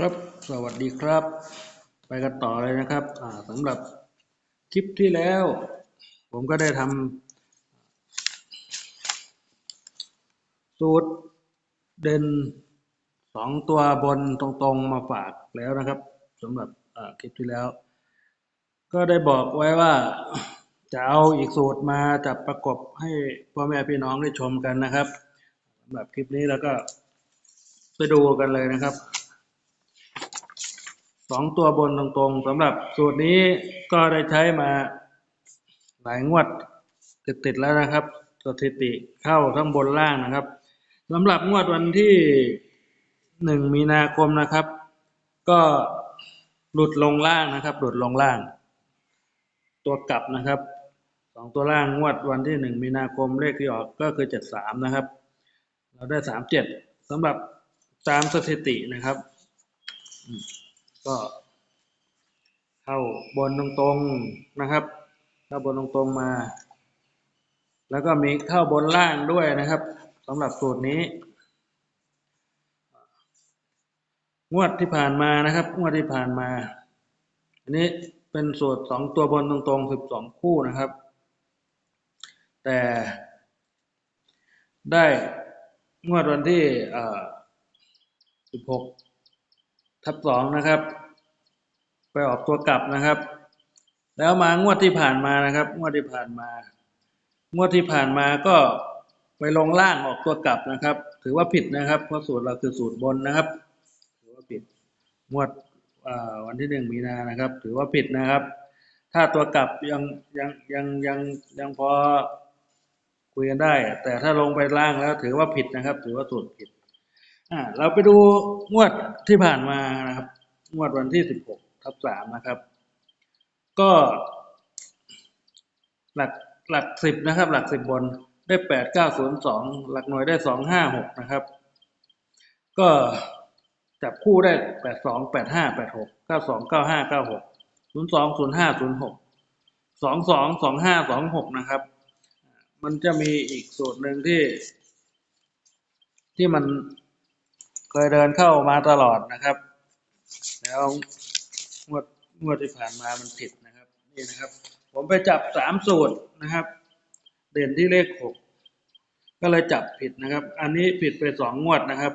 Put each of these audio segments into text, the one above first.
ครับ สวัสดีครับ ไปกันต่อเลยนะครับสำหรับคลิปที่แล้ว ผมก็ได้ทำสูตรเด่นสองตัวบนตรงๆมาฝากแล้วนะครับสำหรับคลิปที่แล้ว ก็ได้บอกไว้ว่าจะเอาอีกสูตรมาจับประกบให้พ่อแม่พี่น้องได้ชมกันนะครับสำหรับคลิปนี้แล้วก็ไปดูกันเลยนะครับ สองตัวบนตรงๆสำหรับสูตรนี้ก็ได้ใช้มาหลายงวดติดๆแล้วนะครับ สถิติเข้าทั้งบนล่างนะครับสำหรับงวดวันที่หนึ่งมีนาคมนะครับ ก็หลุดลงล่างนะครับ หลุดลงล่าง ตัวกลับนะครับสองตัวล่างงวดวันที่หนึ่งมีนาคมเลขที่ออกก็คือเจ็ดสามนะครับ เราได้สามเจ็ดสำหรับตามสถิตินะครับ ก็ เข้าบนตรงๆนะครับ เข้าบนตรงๆมา แล้วก็มีเข้าบนล่างด้วยนะครับสำหรับสูตรนี้ งวดที่ผ่านมานะครับ งวดที่ผ่านมา อันนี้เป็นสูตรสองตัวบนตรงๆสิบสองคู่นะครับ แต่ได้งวดวันที่สิบหก ทับสองนะครับ ไปออกตัวกลับนะครับ แล้วมางวดที่ผ่านมานะครับ งวดที่ผ่านมา งวดที่ผ่านมาก็ไปลงล่างออกตัวกลับนะครับ ถือว่าผิดนะครับ เพราะสูตรเราคือสูตรบนนะครับ ถือว่าผิดงวดวันที่หนึ่งมีนานะครับ ถือว่าผิดนะครับ ถ้าตัวกลับยังยังยังยังยังพอคุยกันได้ แต่ถ้าลงไปล่างแล้วถือว่าผิดนะครับ ถือว่าสูตรผิด อ่าเราไปดูงวดที่ผ่านมานะครับ งวดวันที่สิบหกทับสามนะครับ ก็หลักหลักสิบนะครับ หลักสิบบนได้แปดเก้าศูนย์สองหลักหน่วยได้สองห้าหกนะครับ ก็จับคู่ได้แปดสองแปดห้าแปดหกเก้าสองเก้าห้าเก้าหกศูนย์สองศูนย์ห้าศูนย์หกสองสองสองห้าสองหกนะครับ มันจะมีอีกสูตรหนึ่งที่ ที่มัน เคยเดินเข้ามาตลอดนะครับ แล้วงวดงวดที่ผ่านมามันผิดนะครับนี่นะครับ ผมไปจับสามสูตรนะครับ เด่นที่เลขหกก็เลยจับผิดนะครับ อันนี้ผิดไปสองงวดนะครับ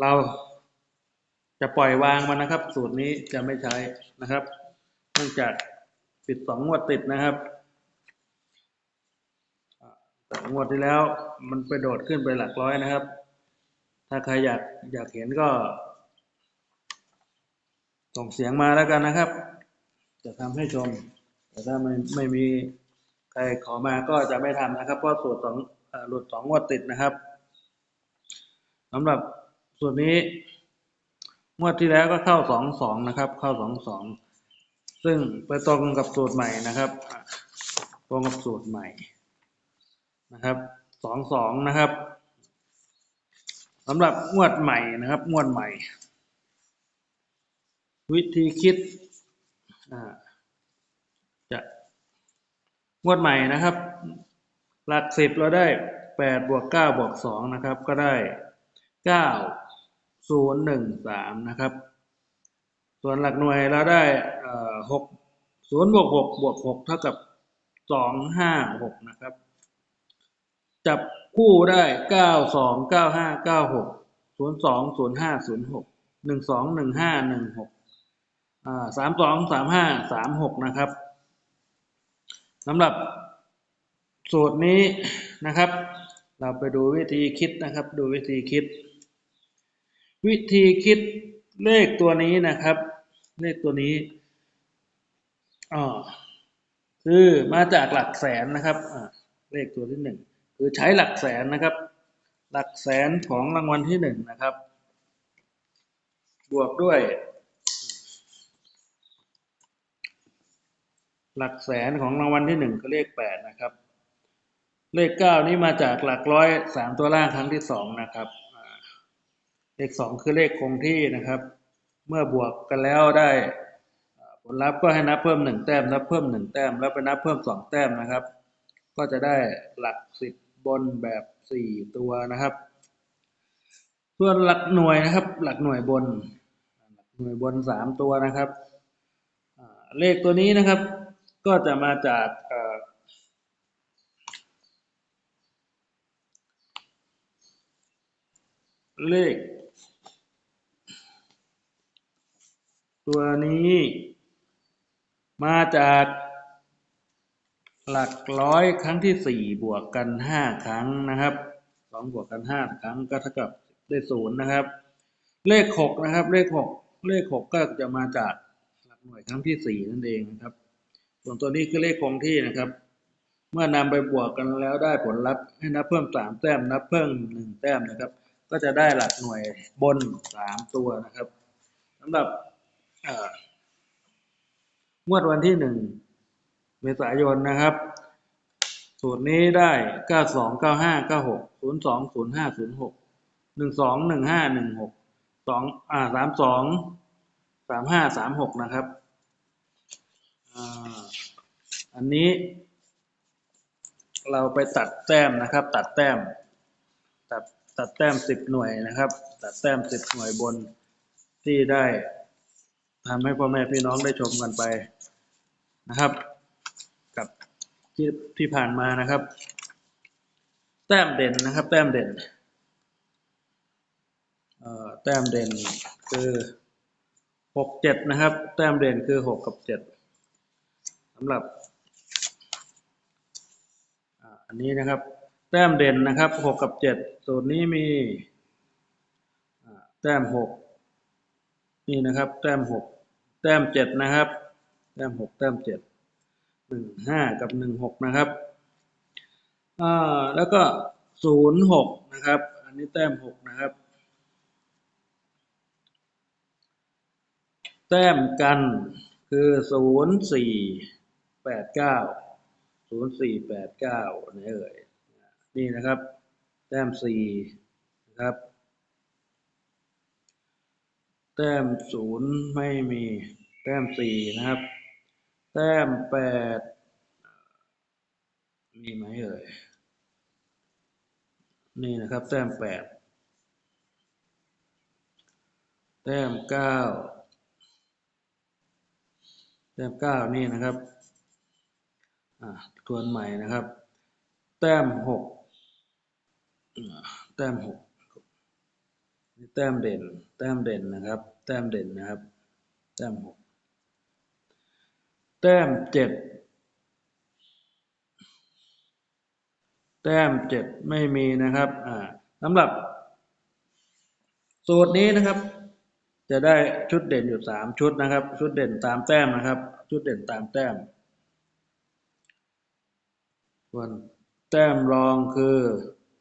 เราจะปล่อยวางมันนะครับ สูตรนี้จะไม่ใช้นะครับเนื่องจากผิดสองงวดติดนะครับแต่งวดที่แล้วมันไปโดดขึ้นไปหลักร้อยนะครับ ถ้าใครอยากอยากเห็นก็ ส่งเสียงมาแล้วกันนะครับ จะทำให้ชม แต่ถ้าไม่ไม่มีใครขอมาก็จะไม่ทำนะครับเพราะสูตรสองหลุดสองงวดติดนะครับสำหรับส่วนนี้งวดที่แล้วก็เข้าสองสองนะครับ เข้าสองสองซึ่งไปตรงกับสูตรใหม่นะครับ ตรงกับสูตรใหม่นะครับสองสองนะครับ สำหรับงวดใหม่นะครับงวดใหม่ วิธีคิดจะงวดใหม่นะครับ หลักสิบเราได้แปดบวกเก้าบวกสองนะครับ ก็ได้เก้าศูนย์หนึ่งสามนะครับ ส่วนหลักหน่วยเราได้หกศูนย์บวกหกบวกหกเท่ากับสองห้าหกนะครับ จับคู่ได้เก้าสองเก้าห้าเก้าหกศูนย์สองศูนย์ห้าศูนย์หกหนึ่งสองหนึ่งห้าหนึ่งหกอ่าสามสองสามห้าสามหกนะครับสำหรับสูตรนี้นะครับ เราไปดูวิธีคิดนะครับ ดูวิธีคิด วิธีคิดเลขตัวนี้นะครับ เลขตัวนี้อ๋อคือมาจากหลักแสนนะครับเลขตัวที่หนึ่ง คือใช้หลักแสนนะครับ หลักแสนของรางวัลที่หนึ่งนะครับ บวกด้วย หลักแสนของรางวัลที่หนึ่งก็เลขแปดนะครับ เลขเก้านี้มาจากหลักร้อยสามตัวล่างครั้งที่สองนะครับ เลขสองคือเลขคงที่นะครับ เมื่อบวกกันแล้วได้ผลลัพธ์ก็ให้นับเพิ่มหนึ่งแต้มนับเพิ่มหนึ่งแต้มแล้วไปนับเพิ่มสองแต้มนะครับ ก็จะได้หลักสิบ บนแบบสี่ตัวนะครับ ส่วนหลักหน่วยนะครับ หลักหน่วยบน หลักหน่วยบนสามตัวนะครับเลขตัวนี้นะครับ ก็จะมาจากเลข ตัวนี้มาจาก หลักร้อยครั้งที่สี่บวกกันห้าครั้งนะครับสองบวกกันห้าครั้งก็เท่ากับได้ศูนย์นะครับ เลขหกนะครับ เลขหกเลขหกก็จะมาจากหลักหน่วยครั้งที่สี่นั่นเองนะครับ ส่วนตัวนี้คือเลขคงที่นะครับ เมื่อนำไปบวกกันแล้วได้ผลลัพธ์ให้นับเพิ่มสามแต้มนับเพิ่มหนึ่งแต้มนะครับ ก็จะได้หลักหน่วยบนสามตัวนะครับสำหรับเอ่องวดวันที่หนึ่ง เมษายนนะครับ สูตรนี้ได้เก้าสองเก้าห้าเก้าหกศูนย์สองศูนย์ห้าศูนย์หกหนึ่งสองหนึ่งห้าหนึ่งหกสองอ่าสามสองสามห้าสามหกนะครับอันนี้ เราไปตัดแต้มนะครับ ตัดแต้ม ตัดตัดแต้มสิบหน่วยนะครับ ตัดแต้มสิบหน่วยบนที่ได้ทำให้พ่อแม่พี่น้องได้ชมกันไปนะครับ ที่ที่ผ่านมานะครับ แต้มเด่นนะครับ แต้มเด่นเอ่อแต้มเด่นคือหกเจ็ดนะครับ แต้มเด่นคือหกกับเจ็ดสำหรับอันนี้นะครับ แต้มเด่นนะครับหกกับเจ็ดสูตรนี้มีแต้มหกนี่นะครับ แต้มหกแต้มเจ็ดนะครับ แต้มหกแต้มเจ็ด หนึ่งห้ากับหนึ่งหกนะครับอ่าแล้วก็ศูนย์หกนะครับ อันนี้แต้มหกนะครับ แต้มกันคือศูนย์สี่แปดเก้าศูนย์สี่แปดเก้านี่เอ่ยนี่นะครับ แต้มสี่นะครับ แต้มศูนย์ไม่มีแต้มสี่นะครับ แต้มแปดมีไหมเอ่ย นี่นะครับ แต้มแปดแต้มเก้าแต้มเก้านี่นะครับอ่าทวนใหม่นะครับ แต้มหกแต้มหกแต้มเด่น แต้มเด่นนะครับ แต้มเด่นนะครับ แต้มหก แต้มเจ็ดแต้มเจ็ดไม่มีนะครับอ่าสำหรับ สูตรนี้นะครับ จะได้ชุดเด่นอยู่สามชุดนะครับ ชุดเด่นตามแต้มนะครับ ชุดเด่นตามแต้มส่วนแต้มรองคือ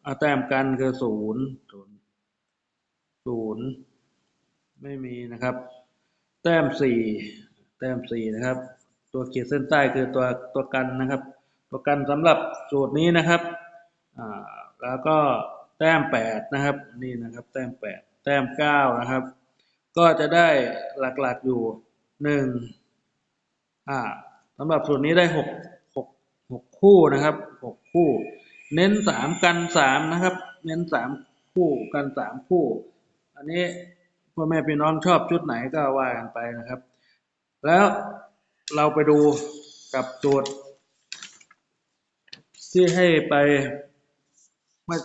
อาแต้มกันคือศูนย์ศูนย์ศูนย์ไม่มีนะครับ แต้มสี่แต้มสี่นะครับ ตัวขีดเส้นใต้คือตัวตัวกันนะครับ ตัวกันสำหรับสูตรนี้นะครับแล้วก็แต้มแปดนะครับนี่นะครับ แต้มแปดแต้มเก้านะครับ ก็จะได้หลักๆอยู่หนึ่งอ่าสำหรับสูตรนี้ได้หกหกหกคู่นะครับหกคู่ เน้นสามกันสามนะครับ เน้นสามคู่กันสามคู่ อันนี้พ่อแม่พี่น้องชอบชุดไหนก็ว่ากันไปนะครับ แล้ว เราไปดูกับสูตรที่ให้ไปเมื่อ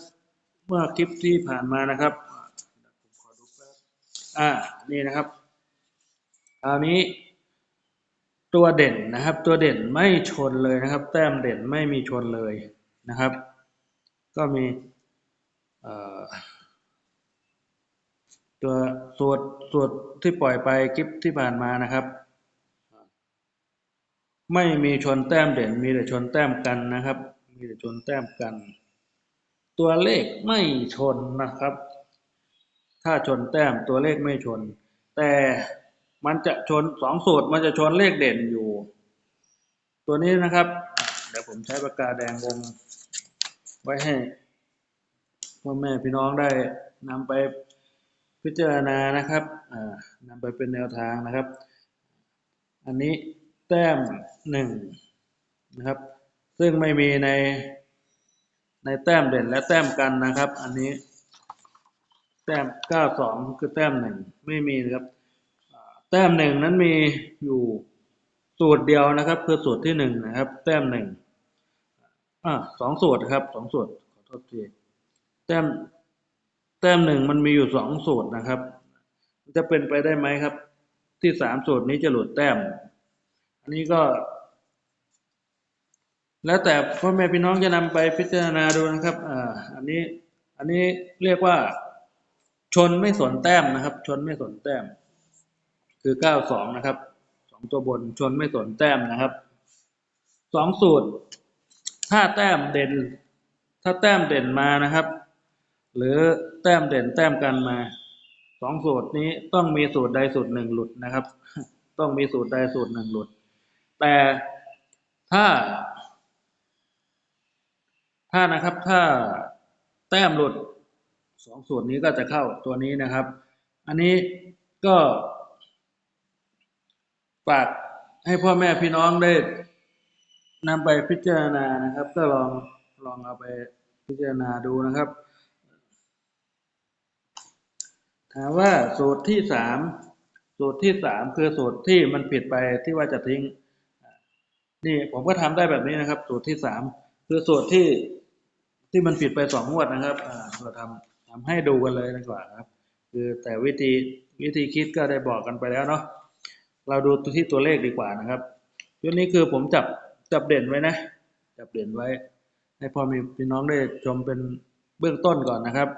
เมื่อคลิปที่ผ่านมานะครับอ่านี่นะครับคราวนี้ ตัวเด่นนะครับ ตัวเด่นไม่ชนเลยนะครับ แต้มเด่นไม่มีชนเลยนะครับ ก็มีเอ่อตัวตรสูตรที่ปล่อยไปคลิปที่ผ่านมานะครับ ไม่มีชนแต้มเด่น มีแต่ชนแต้มกันนะครับ มีแต่ชนแต้มกัน ตัวเลขไม่ชนนะครับ ถ้าชนแต้มตัวเลขไม่ชน แต่มันจะชนสองสูตรมันจะชนเลขเด่นอยู่ ตัวนี้นะครับ เดี๋ยวผมใช้ปากกาแดงวงไว้ให้พ่อแม่พี่น้องได้นำไปพิจารณานะครับนำไปเป็นแนวทางนะครับ อันนี้ แต้มหนึ่งนะครับ ซึ่งไม่มีในในแต้มเด่นและแต้มกันนะครับ อันนี้ แต้มเก้าสองคือแต้มหนึ่งไม่มีนะครับแต้มหนึ่งนั้นมีอยู่สูตรเดียวนะครับ คือสูตรที่หนึ่งนะครับ แต้มหนึ่งอ่าสองสูตรครับสองสูตรขอโทษทีแต้มแต้มหนึ่งมันมีอยู่สองสูตรนะครับ จะเป็นไปได้ไหมครับ ที่สามสูตรนี้จะหลุดแต้ม อันนี้ก็ แล้วแต่พ่อแม่พี่น้องจะนำไปพิจารณาดูนะครับอ่าอันนี้อันนี้เรียกว่าชนไม่สนแต้มนะครับ ชนไม่สนแต้ม คือเก้าสองนะครับสองตัวบนชนไม่สนแต้มนะครับสองสูตร ถ้าแต้มเด่น ถ้าแต้มเด่นมานะครับ หรือแต้มเด่นแต้มกันมาสองสูตรนี้ต้องมีสูตรใดสูตรหนึ่งหลุดนะครับ ต้องมีสูตรใดสูตรหนึ่งหลุด แต่ถ้า ถ้านะครับถ้าแต้มหลุดสองสูตรนี้ก็จะเข้าตัวนี้นะครับ อันนี้ก็ฝากให้พ่อแม่พี่น้องได้นำไปพิจารณานะครับ ก็ลองลองเอาไปพิจารณาดูนะครับ ถามว่าสูตรที่สามสูตรที่สามคือสูตรที่มันผิดไปที่ว่าจะทิ้ง นี่ผมก็ทำได้แบบนี้นะครับ สูตรที่สามคือสูตรที่ที่มันผิดไปสองงวดนะครับอ่าเราทำทำให้ดูกันเลยดีกว่าครับ คือแต่วิธีวิธีคิดก็ได้บอกกันไปแล้วเนาะเราดูที่ตัวเลขดีกว่านะครับตัวนี้คือผมจับจับเด่นไว้นะ จับเด่นไว้ ให้พอมีพี่น้องได้ชมเป็นเบื้องต้นก่อนนะครับ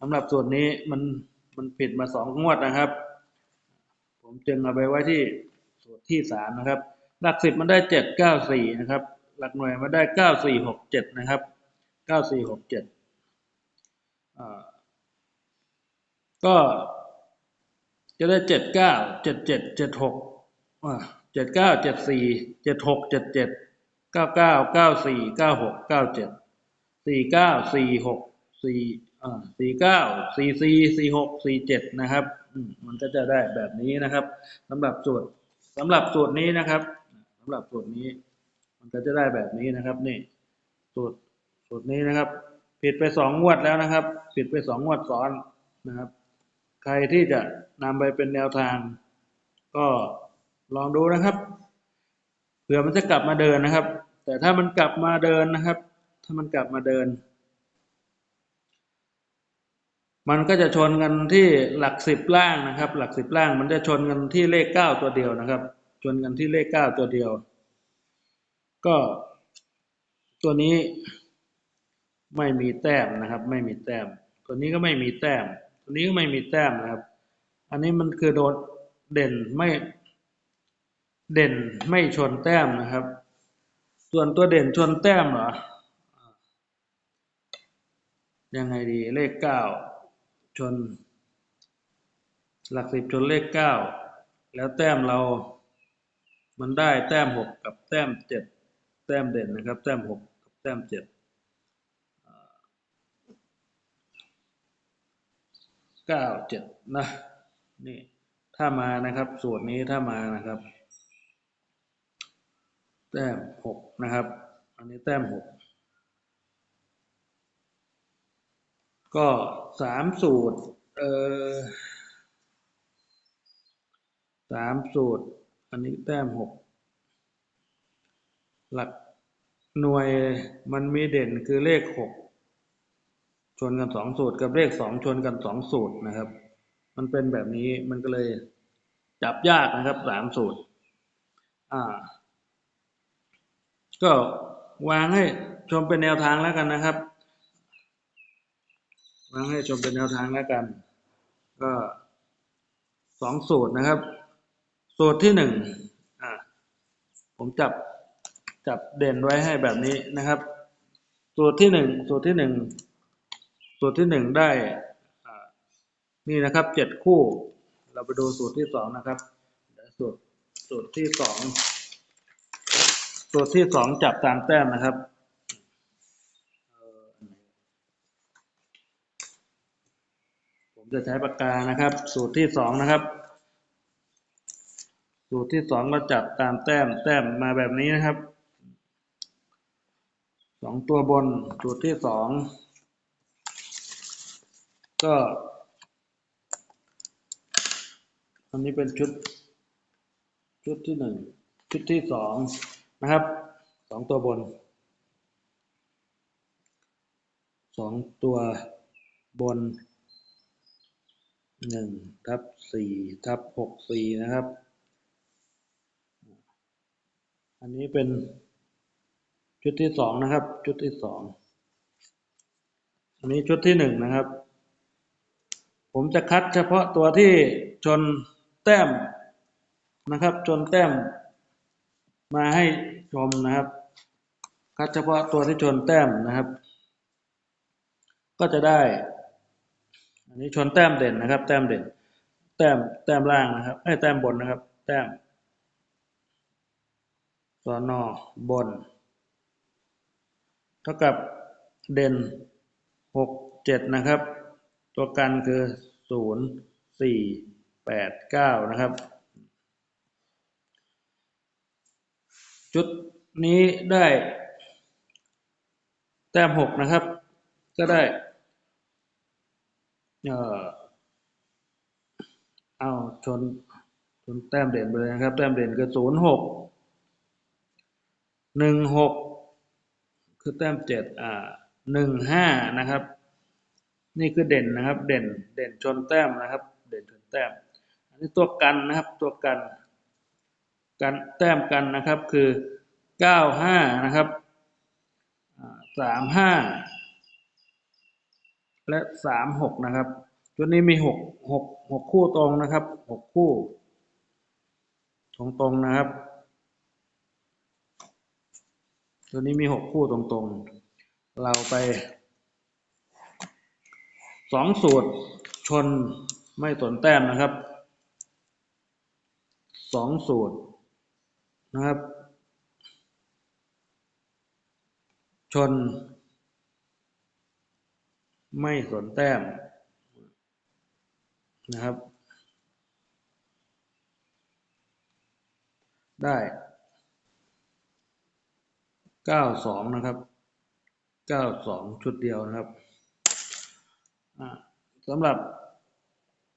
สำหรับส่วนนี้มันมันผิดมาสองงวดนะครับ ผมจึงเอาไปไว้ที่สูตรที่สามนะครับ หลักสิบมันได้เจ็ดเก้าสี่นะครับ หลักหน่วยมันได้เก้าสี่หกเจ็ดนะครับเก้าสี่หกเจ็ดก็จะได้เจ็ดเก้าเจ็ดเจ็ดเจ็ดหกเจ็ดเก้าเจ็ดสี่เจ็ดหกเจ็ดเจ็ดเก้าเก้าเก้าสี่เก้าหกเก้าเจ็ดสี่เก้าสี่หกสี่สี่เก้าสี่สี่สี่หกสี่เจ็ดนะครับ มันก็จะได้แบบนี้นะครับสำหรับสูตรสำหรับสูตรนี้นะครับ สำหรับสูตรนี้ มันก็จะได้แบบนี้นะครับนี่สูตรสูตรนี้นะครับ ผิดไปสองงวดแล้วนะครับ ผิดไปสองงวดซ้อนนะครับ ใครที่จะนำไปเป็นแนวทาง ก็ลองดูนะครับเผื่อมันจะกลับมาเดินนะครับ แต่ถ้ามันกลับมาเดินนะครับ ถ้ามันกลับมาเดิน มันก็จะชนกันที่หลักสิบล่างนะครับ หลักสิบล่าง มันจะชนกันที่เลขเก้าตัวเดียวนะครับ ชนกันที่เลขเก้าตัวเดียว ก็ตัวนี้ไม่มีแต้มนะครับ ไม่มีแต้ม ตัวนี้ก็ไม่มีแต้ม ตัวนี้ก็ไม่มีแต้มนะครับ อันนี้มันคือโดนเด่นไม่เด่นไม่ชนแต้มนะครับ ส่วนตัวเด่นชนแต้มเหรอยังไงดีเลขเก้าชน หลักสิบชนเลขเก้าแล้วแต้มเรา มันได้แต้มหกกับแต้มเจ็ดแต้มเด่นนะครับ แต้มหกกับแต้มเจ็ดเก้าเจ็ดนะนี่ถ้ามานะครับสูตรนี้ถ้ามานะครับ แต้มหกนะครับ อันนี้แต้มหกก็สามสูตรเออสามสูตร อันนี้แต้มหกหลักหน่วยมันมีเด่นคือเลขหกชนกันสองสูตรกับเลขสองชนกันสองสูตรนะครับ มันเป็นแบบนี้มันก็เลยจับยากนะครับสามสูตร อ่า ก็วางให้ชมเป็นแนวทางแล้วกันนะครับวางให้ชมเป็นแนวทางแล้วกัน ก็สองสูตรนะครับ สูตรที่หนึ่งอ่าผมจับจับเด่นไว้ให้แบบนี้นะครับ สูตรที่หนึ่งสูตรที่หนึ่งสูตรที่หนึ่งได้นี่นะครับเจ็ดคู่ เราไปดูสูตรที่สองนะครับสูตรสูตรที่สองตัวที่สองจับตามแต้มนะครับผมจะใช้ปากกานะครับ สูตรที่สองนะครับ สูตรที่สองเราจับตามแต้มแต้มมาแบบนี้นะครับสองตัวบนสูตรที่สองก็อันนี้เป็นชุดชุดที่หนึ่งชุดที่สองนะครับสองตัวบนสองตัวบนหนึ่งทับสี่ทับหกสี่นะครับ อันนี้เป็นชุดที่สองนะครับ ชุดที่สองอันนี้ชุดที่หนึ่งนะครับ ผมจะคัดเฉพาะตัวที่ชนแต้มนะครับ ชนแต้ม มาให้ชมนะครับ คัดเฉพาะตัวที่ชนแต้มนะครับ ก็จะได้ อันนี้ชนแต้มเด่นนะครับ แต้มเด่น แต้มแต้มล่างนะครับไอ้แต้มบนนะครับ แต้ม สอนอบน เท่ากับเด่นหกเจ็ดนะครับ ตัวกันคือศูนย์สี่แปดเก้านะครับ จุดนี้ได้แต้มหกนะครับ ก็ได้ เออเอาชนชนแต้มเด่นไปเลยนะครับ แต้มเด่นคือศูนย์ หนึ่งหกคือแต้มเจ็ดอ่าหนึ่งห้านะครับ นี่คือเด่นนะครับ เด่นเด่นชนแต้มนะครับ เด่นชนแต้ม อันนี้ตัวกันนะครับตัวกันกันแต้มกันนะครับคือเก้าห้านะครับสามห้าและสามหกนะครับตัวนี้มีหกหกหกคู่ตรงนะครับหกคู่ ตรงตรงนะครับ ตัวนี้มีหกคู่ตรงตรงๆ เราไปสองสูตรชนไม่สนแต้มนะครับสองสูตรนะครับ ชน ไม่สนแต้มนะครับ ได้ เก้าสองนะครับเก้าสองชุดเดียวนะครับสำหรับ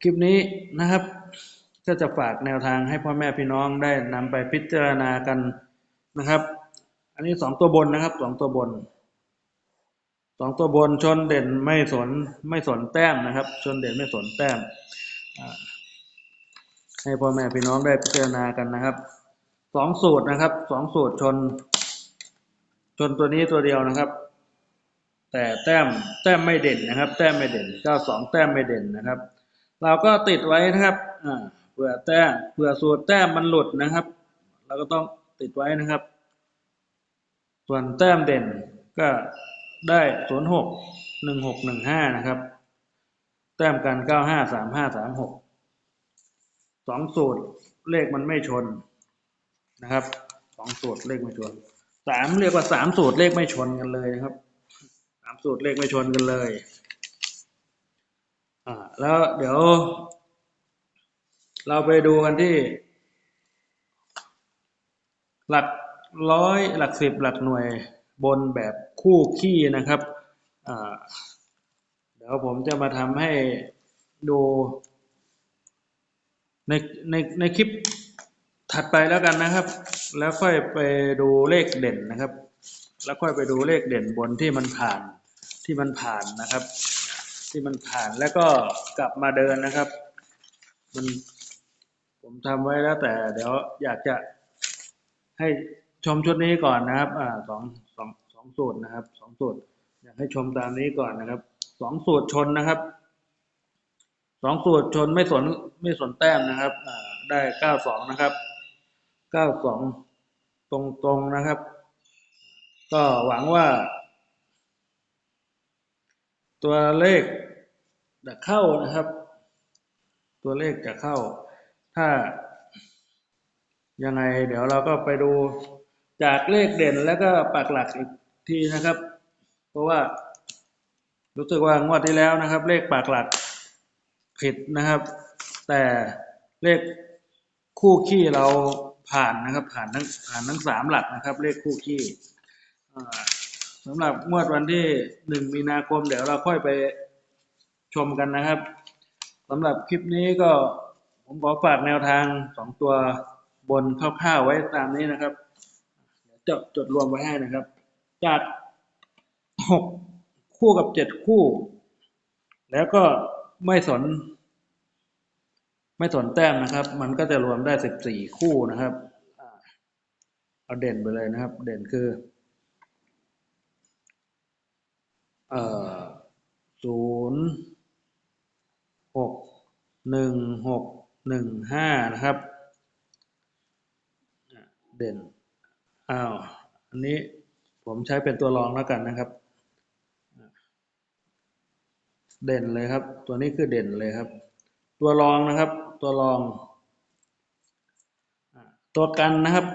คลิปนี้นะครับ ก็จะฝากแนวทางให้พ่อแม่พี่น้องได้นำไปพิจารณากันนะครับ อันนี้สองตัวบนนะครับสองตัวบนสองตัวบนชนเด่นไม่สนไม่สนแต้มนะครับ ชนเด่นไม่สนแต้มให้พ่อแม่พี่น้องได้พิจารณากันนะครับสองสูตรนะครับสองสูตรชน ชนตัวนี้ตัวเดียวนะครับ แต่แต้มแต้มไม่เด่นนะครับ แต้มไม่เด่นเก้าสองแต้มไม่เด่นนะครับ เราก็ติดไว้นะครับอ่าเผื่อแต้มเผื่อสูตรแต้มมันหลุดนะครับ เราก็ต้องติดไว้นะครับ ส่วนแต้มเด่นก็ได้ศูนย์หกหนึ่งหกหนึ่งห้านะครับ แต้มกันเก้าห้าสามห้าสามหกสองสูตรเลขมันไม่ชนนะครับสองสูตรเลขไม่ชน สามเรียกว่าสามสูตรเลขไม่ชนกันเลยนะครับสามสูตรเลขไม่ชนกันเลยอ่าแล้วเดี๋ยว เราไปดูกันที่ หลักร้อยหลักสิบหลักหน่วยบนแบบคู่ขี้นะครับอ่าเดี๋ยวผมจะมาทำให้ดูในในในคลิป ถัดไปแล้วกันนะครับ แล้วค่อยไปดูเลขเด่นนะครับ แล้วค่อยไปดูเลขเด่นบนที่มันผ่านที่มันผ่านนะครับ ที่มันผ่านแล้วก็กลับมาเดินนะครับ มันผมทำไว้แล้วแต่เดี๋ยวอยากจะให้ชมชุดนี้ก่อนนะครับอ่าสองสองสองสูตรนะครับสองสูตรอยากให้ชมตามนี้ก่อนนะครับสองสูตรชนนะครับสองสูตรชนไม่สนไม่สนแต้มนะครับอ่าได้เก้าสองนะครับ เก้าสองตรงตรงๆนะครับ ก็หวังว่า ตัวเลขจะเข้านะครับ ตัวเลขจะเข้า ถ้ายังไงเดี๋ยวเราก็ไปดูจากเลขเด่นแล้วก็ปักหลักอีกทีนะครับ เพราะว่ารู้สึกว่างวดที่แล้วนะครับ เลขปักหลักผิดนะครับ แต่เลขคู่ขี้เรา ผ่านนะครับผ่านทั้งผ่านทั้งสามหลักนะครับ เลขคู่ขี้อ่สำหรับงวดวันที่หนึ่งมีนาคมเดี๋ยวเราค่อยไปชมกันนะครับสำหรับคลิปนี้ก็ผมขอฝากแนวทางสองตัวบนคร่าวๆไว้ตามนี้นะครับจดจดรวมไว้ให้นะครับ จากหกคู่กับเจ็ดคู่ แล้วก็ไม่สน ไม่สนแต้มนะครับ มันก็จะรวมได้สิบสี่คู่นะครับ เอาเด่นไปเลยนะครับ เด่นคือ เอ่อศูนย์หกหนึ่งหกหนึ่งห้านะครับ เด่น อ้าว อันนี้ผมใช้เป็นตัวรองแล้วกันนะครับ เด่นเลยครับ ตัวนี้คือเด่นเลยครับ ตัวรองนะครับ ตัวรอง ตัวกันนะครับ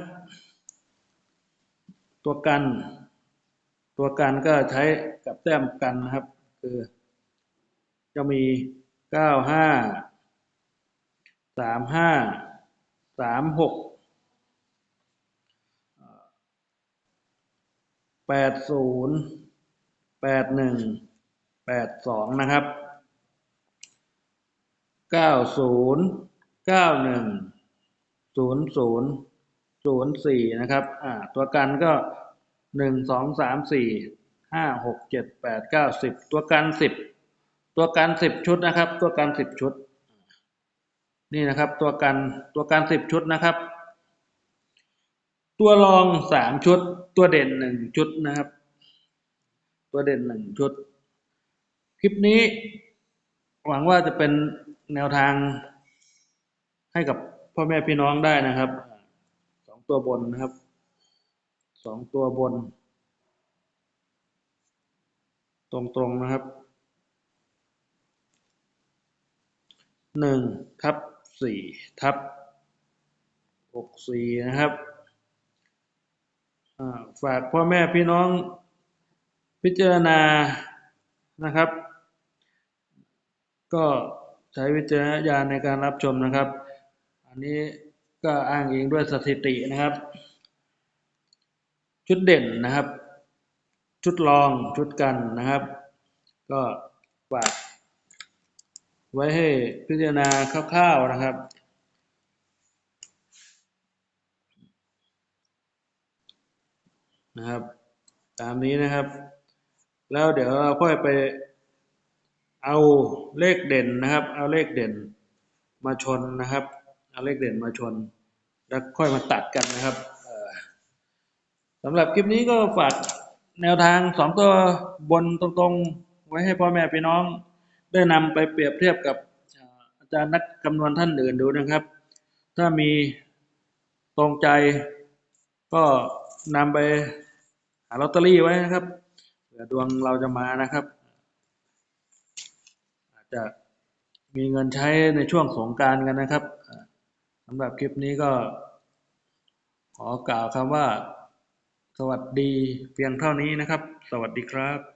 ตัวกัน ตัวกันก็ใช้กับแต้มกันนะครับ คือจะมีเก้าห้าสามห้าสามหกแปดศูนย์แปดหนึ่งแปดสองนะครับ เก้าศูนย์เก้าหนึ่งศูนย์ศูนย์ศูนย์สี่นะครับอ่าตัวกันก็หนึ่งสองสามสี่ห้าหกเจ็ดแปดเก้าสิบตัวกันสิบตัวกันสิบชุดนะครับ ตัวกันสิบชุด นี่นะครับ ตัวกันตัวกันสิบชุดนะครับ ตัวรองสามชุด ตัวเด่นหนึ่งชุดนะครับ ตัวเด่นหนึ่งชุด คลิปนี้ หวังว่าจะเป็น แนวทางให้กับพ่อแม่พี่น้องได้นะครับสองตัวบนนะครับสองตัวบน ตรงๆนะครับหนึ่งทับสี่ทับหกสี่นะครับฝากพ่อแม่พี่น้องพิจารณานะครับ ก็ ใช้วิจารณญาณในการรับชมนะครับ อันนี้ก็อ้างอิงด้วยสถิตินะครับ ชุดเด่นนะครับ ชุดรองชุดกันนะครับ ก็ฝากไว้ให้พิจารณาคร่าวๆนะครับนะครับ ตามนี้นะครับ แล้วเดี๋ยวเราค่อยไป เอาเลขเด่นนะครับ เอาเลขเด่นมาชนนะครับ เอาเลขเด่นมาชน แล้วค่อยมาตัดกันนะครับสำหรับคลิปนี้ก็ฝากแนวทางสองตัวบนตรงๆ ไว้ให้พ่อแม่พี่น้อง ได้นำไปเปรียบเทียบกับอาจารย์นักคำนวณท่านอื่นดูนะครับ ถ้ามีตรงใจก็นำไปหาลอตเตอรี่ไว้นะครับเผื่อดวงเราจะมานะครับ จะมีเงินใช้ในช่วงสงการกันนะครับสำหรับคลิปนี้ก็ ขอกล่าวคำว่า สวัสดีเพียงเท่านี้นะครับ สวัสดีครับ